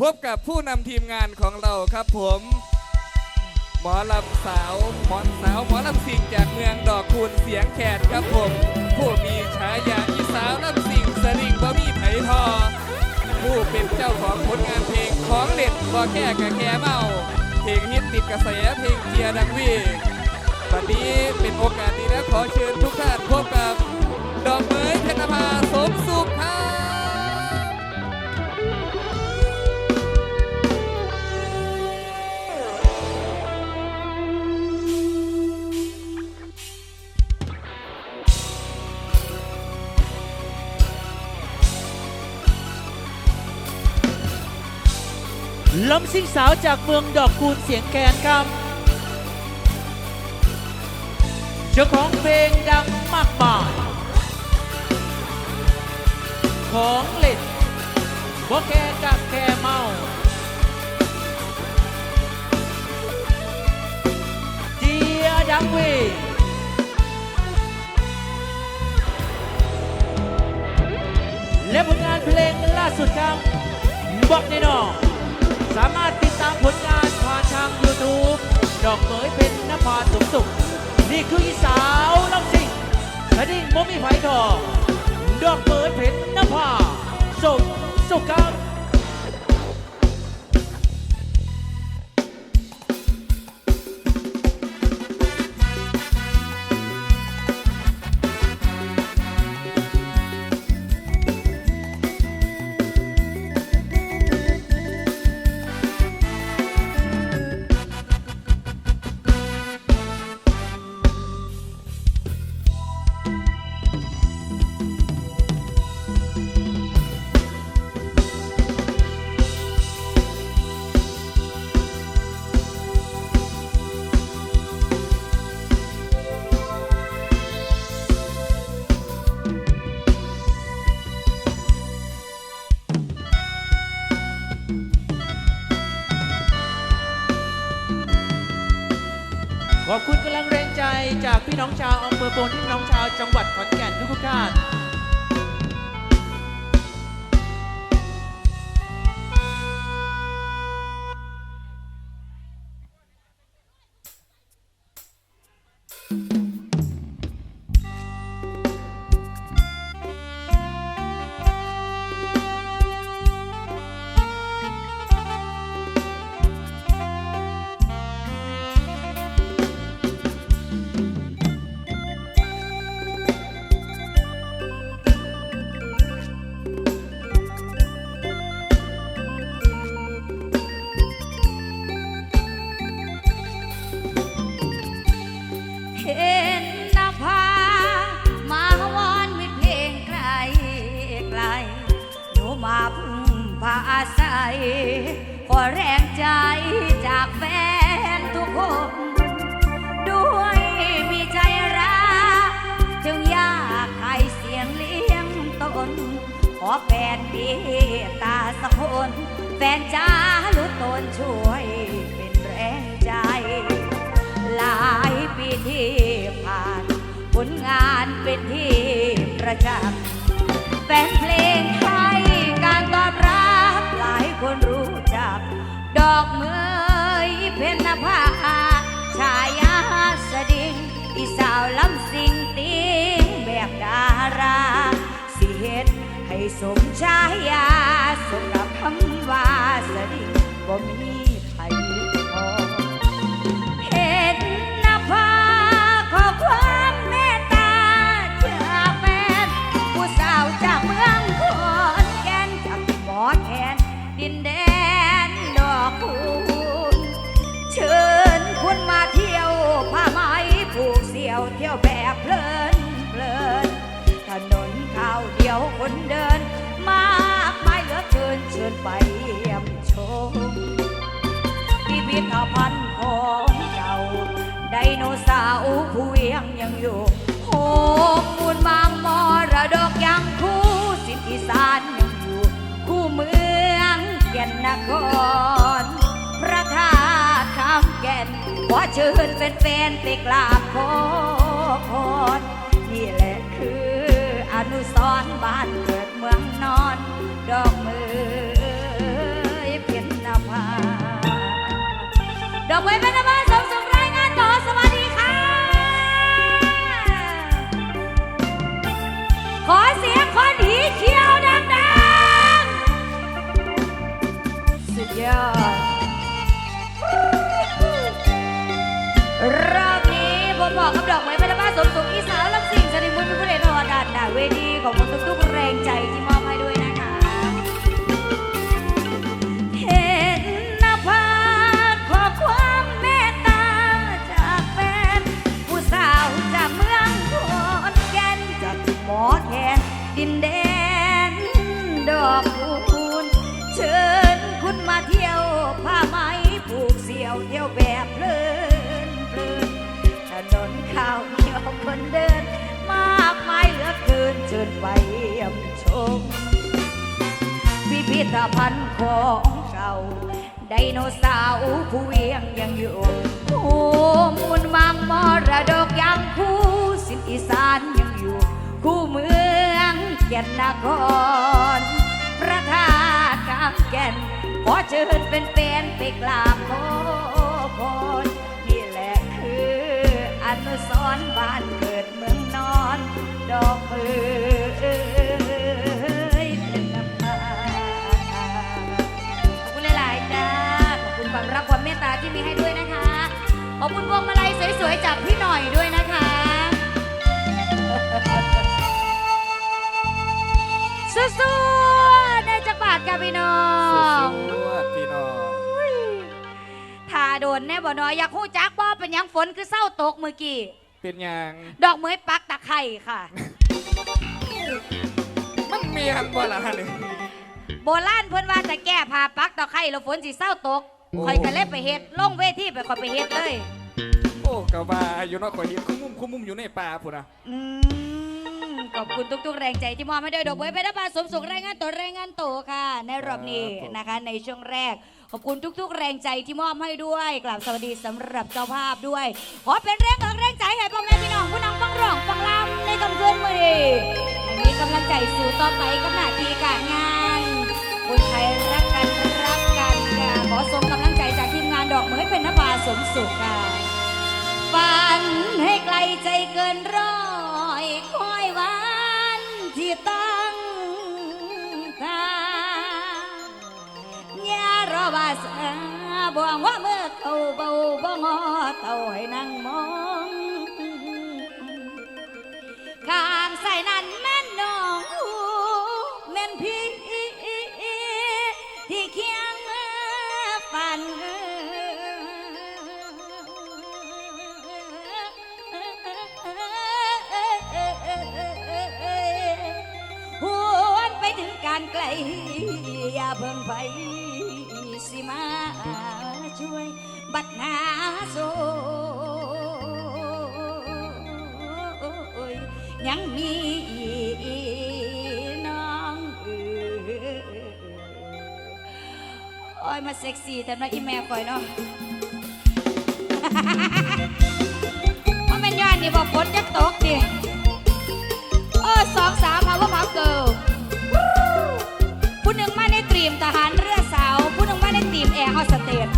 พบกับผู้นำทีมงานของเราครับผม หมอลำสาวหมอสาวหมอลำสิงจากเมืองดอกคูณเสียงแขกครับผม ผู้มีฉายาอีสาวลำสิงสริงบ่มีไผทอ ผู้เป็นเจ้าของผลงานเพลงของเล่นบ่แค่กะแค่เมา เพลงฮิตติดกระแสเพลงเกียร์ดังวีวันนี้เป็นโอกาสดีและขอเชิญทุกท่านพบกับ ดอกเหมยเพญนภาสมสุขครับ ลำซิ่งสาวจากเมืองดอกคูณเสียงแคนครับเจ้าของเพลงดังมากมาย ของเล่นบ่แค่กับแค่เมาเจียดังเวและผลงานเพลงล่าสุดครับบอกแน่นอน สามารถติดตามผลงานผ่านทาง YouTube ดอกเหมยเป็นนภาสุขสุข นี่คืออีสาวลำสิงและดิ่งบ่มีไผทองดอกเหมยเป็นนภาสุขสุขครับ น้องชาวอำเภอโพนที่พี่น้องชาวจังหวัดขอนแก่นทุกท่าน น ขอแฟนดีตาสักคน แฟนจ้าลุตนช่วยเป็นแรงใจ หลายปีที่ผ่านผลงานเป็นที่ประจักษ์แฟนเพลงให้การตอบรับหลายคนรู้จัก ดอกเมยเพนนภาชายาสดิงอีสาวลำสิงติงแบบดารา สิเฮ็ดให้สมชายาสมกับคำว่าสริบ่มี ขอเชิญแฟนๆไปกราบขอพรนี่แหละคืออนุสรบ้านเกิดเมืองนอน ดอกมือเพียนนภาดอกไม้เป็นนภา ของคุณทุก แก่นนคร พระธาตุกำแก่น ขอเชิญเป็นเป็นไปกราบขอพรนี่แหละคืออนุสรณ์บ้านเกิดเมืองนอน ดอกมือเป็นน้ำตาขอบคุณหลายๆจ้าขอบคุณความรักความเมตตาที่มีให้ด้วยนะคะ ขอบคุณพวงมาลัยสวยๆจากพี่หน่อยด้วยนะคะ สู้ๆในจักรบาทกับพี่น้อสุงดๆพี่น้องทาโดนแน่บ่น้อยอยากหู้จักบ่เป็นหยังฝนคือเศร้าตกเมื่อกี้ เป็นหยังดอกเหมยปักตะไคร่ค่ะ มันเมียนบ่ล่ะนี่โบราณเพิ่นว่าจะแก้ผ้าปักตะไคร่แล้วฝนสิเศร้าตกโอ้คอยก็เลยไปเฮ็ดลงเวทีไปคอยไปเฮ็ดเลย โอ้กะว่าอยู่เนอกข่อยเห็นคุ้มมุมคุ้มมุมอยู่ในป่าพุ่นนะอืม ขอบคุณทุกๆ แรงใจที่มอบให้ด้วยดอกเบยเพชรบาสมสุขรายงานตัวรายงานตัวค่ะ ในรอบนี้นะคะ ในช่วงแรก ขอบคุณทุก ๆ แรงใจที่มอบให้ด้วยกราบสวัสดีสำหรับเจ้าภาพด้วย ขอเป็นแรงเอิกแรงใจให้พ่อแม่พี่น้องผู้นำฟังร้องฟังรำในคำคืนมือนี้ให้มีกำลังใจสู่ต่อไปกับหน้าที่การงานคนไทยรักกันรักกันค่ะขอส่งกำลังใจจากทีมงานดอกเหมยเป็นนภาสมสุขค่ะฝันให้ไกลใจเกินร้อย วงว่าเมื่อเขาเบาบ่งอเต่าให้นั่งมองข้างใส่นั้นแม่นน้องอูแม่นพี่ที่เคียงฝันหวนไปถึงการไกล อย่าเพิ่งไปสิมา ช่วยบัดนาโซยังมีน้องเอ๋ยโอ้ยมาเซ็กซี่แต่น้อยอีแม่ปล่อยเนาะว่าแม่นย้อนนี่บอกฝนจะตกดิเออสองสามพาวเวอร์พาวเกิลผู้หนึ่งมาในตรีมทหารเรือสาว ผู้หนึ่งมาในตรีมแอร์โฮสเตส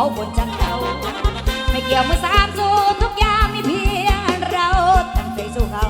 เขาบนจังเราไม่เกี่ยวมือสามสูทุกอย่างมีเพียงเราตั้งใจสู้เขา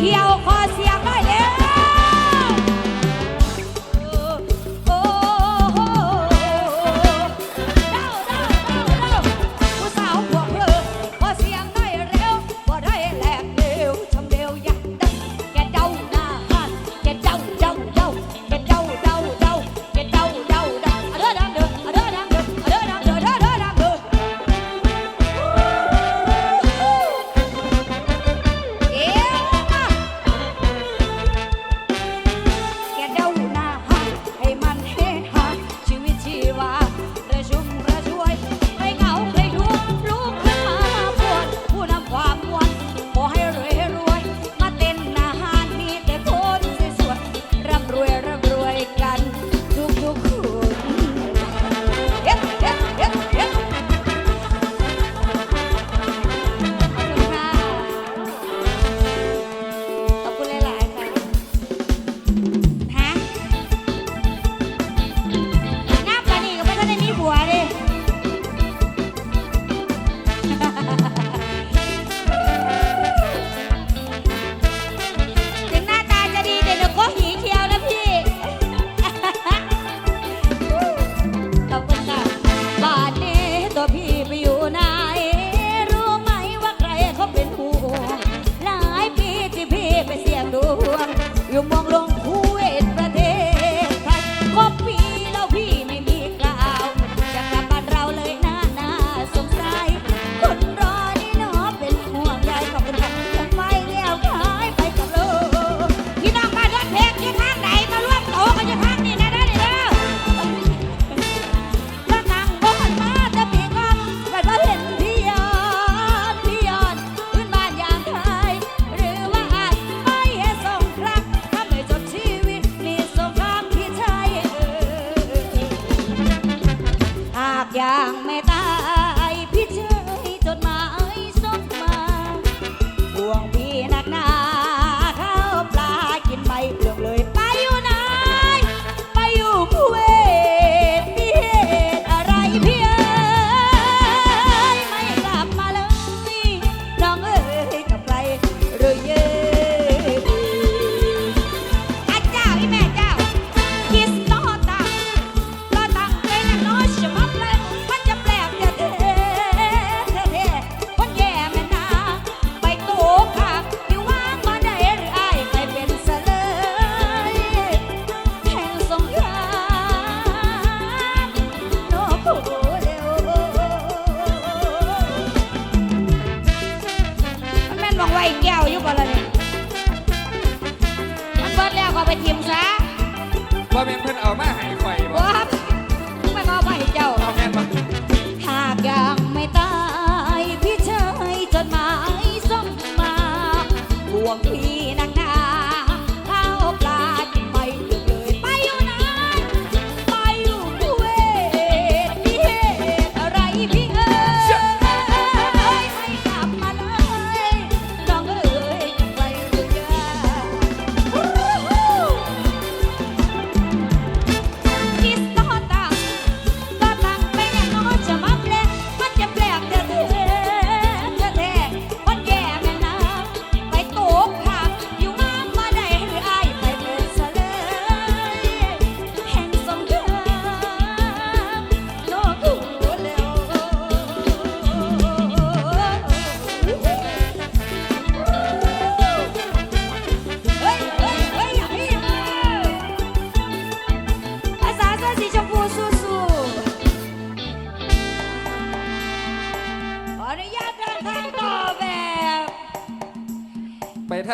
เขียว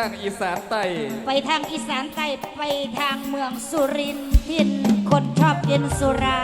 างอีสานใต้ไปทางอีสานใต้ไปทางเมืองสุรินทร์ทินคนชอบกินสุรา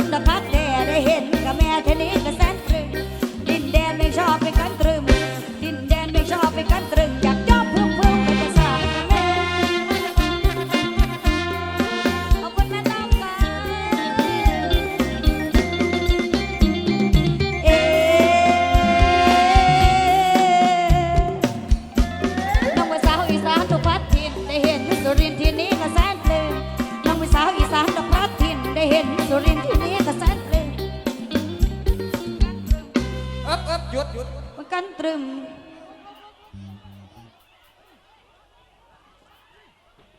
คนละพ